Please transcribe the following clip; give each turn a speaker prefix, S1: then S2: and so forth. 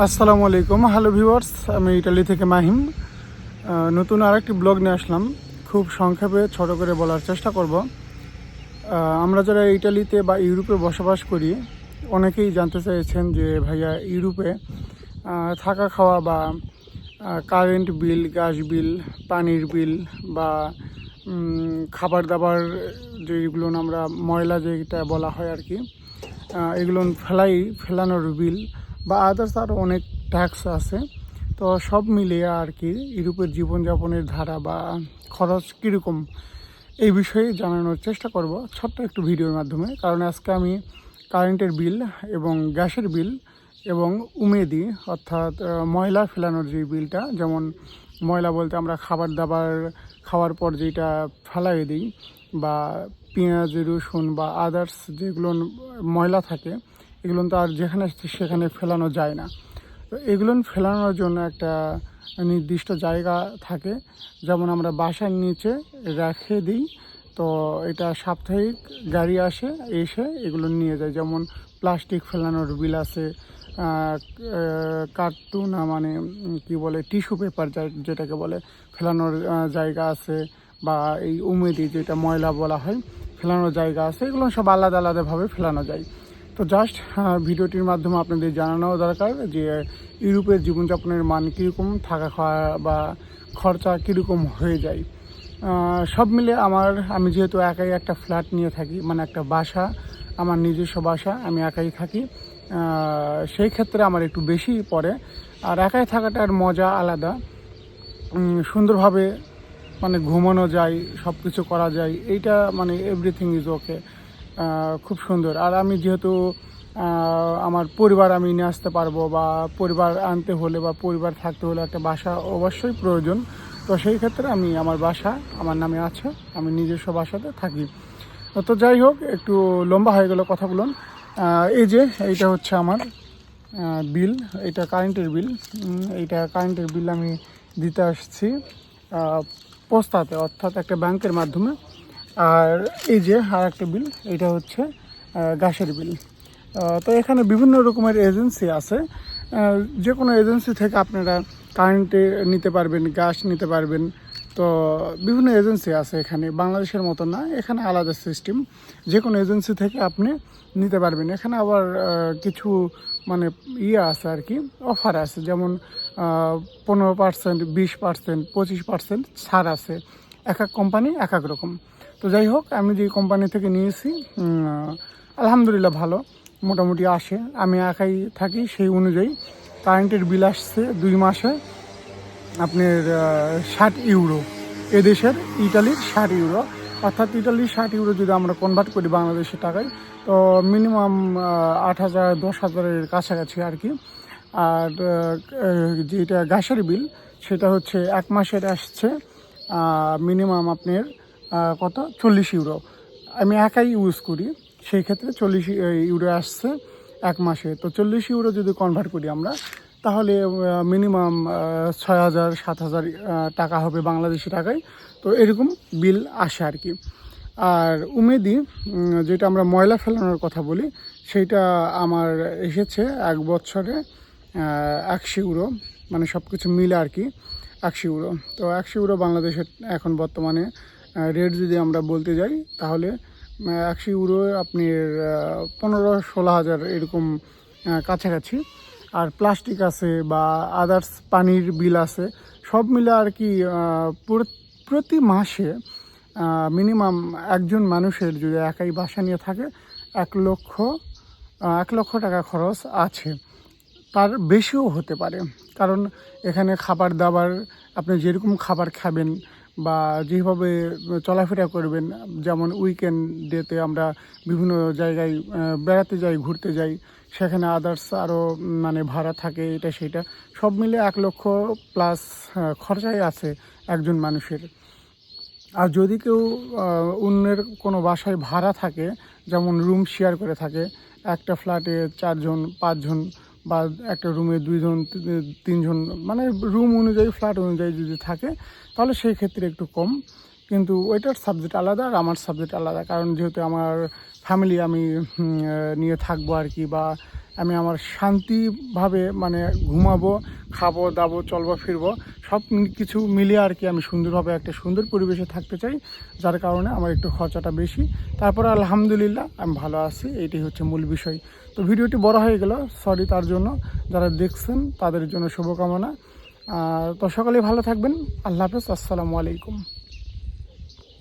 S1: আসসালামু আলাইকুম। Hello viewers আমি ইটালি থেকে মাহিম। নতুন আরেকটি ব্লগ নিয়ে আসলাম। খুব সংক্ষেপে ছোট করে বলার চেষ্টা করব। আমরা যারা ইটালিতে বা ইউরোপে বসবাস করি, অনেকেই জানতে চাইছেন যে ভাইয়া ইউরোপে থাকা খাওয়া বা কারেন্ট বিল গ্যাস বিল পানির বিল বা খাবার দাবার যেগুলো আমরা ময়লা যেটা বলা হয় আর কি এগুলো ফেলাই, ফেলানোর বিল বা আদার্স আরও অনেক ট্যাক্স আছে। তো সব মিলিয়ে আর কি ইউরোপের জীবনযাপনের ধারা বা খরচ কীরকম এই বিষয়ে জানানোর চেষ্টা করব। ছোট্ট একটু ভিডিওর মাধ্যমে, কারণ আজকে আমি কারেন্টের বিল এবং গ্যাসের বিল এবং উমেদি, অর্থাৎ ময়লা ফেলানোর যে বিলটা যেমন ময়লা বলতে আমরা খাবার দাবার খাওয়ার পর যেটা ফেলাই দিই বা পেঁয়াজ, রসুন বা আদার্স যেগুলো ময়লা থাকে এগুলো তো আর যেখানে সেখানে ফেলানো যায় না। তো এগুলো ফেলানোর জন্য একটা নির্দিষ্ট জায়গা থাকে। যেমন আমরা বাসার নিচে রেখে দিই, তো এটা সাপ্তাহিক গাড়ি আসে, এসে এগুলো নিয়ে যায়। যেমন প্লাস্টিক ফেলানোর বিল আছে কার্টুন মানে কি বলে, টিস্যু পেপার যেটাকে বলে, ফেলানোর জায়গা আছে বা এই উমেদি যেটা ময়লা বলা হয়, ফেলানোর জায়গা আছে। এগুলো সব আলাদা আলাদাভাবে ফেলানো যায়। তো জাস্ট ভিডিওটির মাধ্যমে আপনাদের জানানো দরকার যে, ইউরোপের জীবনযাপনের মান কীরকম, থাকা খাওয়া বা খরচা কীরকম হয়ে যায়। সব মিলে আমার, আমি যেহেতু একাই একটা ফ্ল্যাট নিয়ে থাকি মানে একটা বাসা, আমার নিজস্ব বাসা, আমি একাই থাকি সেই ক্ষেত্রে আমার একটু বেশি পড়ে। আর একাই থাকাটার মজা আলাদা। সুন্দরভাবে মানে ঘুমানো যায় সব কিছু করা যায়, এইটা মানে এভরিথিং ইজ ওকে খুব সুন্দর। আর আমি যেহেতু আমার পরিবার আমি নিয়ে আসতে পারব বা পরিবার আনতে হলে বা পরিবার থাকতে হলে একটা বাসা অবশ্যই প্রয়োজন। তো সেই ক্ষেত্রে আমি আমার বাসা আমার নামে আছে, আমি নিজস্ব বাসাতে থাকি। তো যাই হোক, একটু লম্বা হয়ে গেল কথাগুলো এই যে, এইটা হচ্ছে আমার বিল, এটা কারেন্টের বিল। এইটা কারেন্টের বিল আমি দিতে আসছি পোস্তাতে, অর্থাৎ একটা ব্যাংকের মাধ্যমে। আর এই যে আর একটা বিল এটা হচ্ছে গ্যাসের বিল তো এখানে বিভিন্ন রকমের এজেন্সি আছে। যে কোনো এজেন্সি থেকে আপনারা কারেন্টে নিতে পারবেন গ্যাস নিতে পারবেন। তো বিভিন্ন এজেন্সি আছে এখানে, বাংলাদেশের মতো না, এখানে আলাদা সিস্টেম যে কোনো এজেন্সি থেকে আপনি নিতে পারবেন। এখানে আবার কিছু মানে ইয়ে আছে আর কি অফার আছে। যেমন পনেরো পার্সেন্ট বিশ পার্সেন্ট পঁচিশ পার্সেন্ট ছাড় আছে। এক এক কোম্পানি এক এক রকম। তো যাই হোক, আমি যে কোম্পানি থেকে নিয়েছি আলহামদুলিল্লাহ ভালো, মোটামুটি আসে। আমি একাই থাকি সেই অনুযায়ী। কারেন্টের বিল আসছে দুই মাসে আপনার ষাট ইউরো এদেশের ইটালির ষাট ইউরো অর্থাৎ ইটালির ষাট ইউরো যদি আমরা কনভার্ট করি বাংলাদেশের টাকায়, তো মিনিমাম আট হাজার, দশ হাজারের কাছাকাছি আর কি। আর যেটা গ্যাসের বিল সেটা হচ্ছে এক মাসের আসছে মিনিমাম আপনার কত? চল্লিশ ইউরো আমি একাই ইউজ করি। সেই ক্ষেত্রে চল্লিশ ইউরো আসছে এক মাসে। তো চল্লিশ ইউরো যদি কনভার্ট করি আমরা, তাহলে মিনিমাম ছয় হাজার, সাত হাজার টাকা হবে বাংলাদেশি টাকায়। তো এরকম বিল আসে আর কি। আর উমেদি যেটা আমরা ময়লা ফেলানোর কথা বলি সেইটা আমার এসেছে এক বছরে একশো ইউরো মানে সব কিছু মিলে আর কি, একশো ইউরো তো একশো ইউরো বাংলাদেশের এখন বর্তমানে রেট যদি আমরা বলতে যাই, তাহলে একশো ইউরো আপনি পনেরো ষোলো হাজার এরকম কাছাকাছি। আর প্লাস্টিক আছে বা আদার্স পানির বিল আছে, সব মিলে আর কি প্রতি মাসে মিনিমাম একজন মানুষের যদি একাই বাসা নিয়ে থাকে, এক লক্ষ এক লক্ষ টাকা খরচ আছে। তার বেশিও হতে পারে। কারণ এখানে খাবার দাবার, আপনি যেরকম খাবার খাবেন বা যেভাবে চলাফেরা করবেন, যেমন উইকেন্ড ডেতে আমরা বিভিন্ন জায়গায় বেড়াতে যাই, ঘুরতে যাই, সেখানে আদার্স আরও মানে ভাড়া থাকে, এটা সেটা, সব মিলে এক লক্ষ প্লাস খরচাই আছে একজন মানুষের। আর যদি কেউ অন্যের কোনো বাসায় ভাড়া থাকে, যেমন রুম শেয়ার করে থাকে, একটা ফ্ল্যাটে চারজন, পাঁচজন বা একটা রুমে দুইজন, তিনজন মানে রুম অনুযায়ী, ফ্ল্যাট অনুযায়ী যদি থাকে, তাহলে সেই ক্ষেত্রে একটু কম। কিন্তু ওইটার সাবজেক্ট আলাদা আর আমার সাবজেক্ট আলাদা। কারণ যেহেতু আমার ফ্যামিলি আমি নিয়ে থাকব আর কি বা আমি আমার শান্তিভাবে মানে ঘুমাবো, খাব, দাবো, চলবো, ফিরবো, সব কিছু মিলিয়ে আর কি আমি সুন্দরভাবে একটা সুন্দর পরিবেশে থাকতে চাই, যার কারণে আমার একটু খরচাটা বেশি। তারপরে আলহামদুলিল্লাহ আমি ভালো আছি এইটি হচ্ছে মূল বিষয়। তো ভিডিওটি বড় হয়ে গেল সরি তার জন্য, যারা দেখছেন তাদের জন্য শুভকামনা। তো সকালে ভালো থাকবেন, আল্লাহ হাফেজ, আসসালামু আলাইকুম।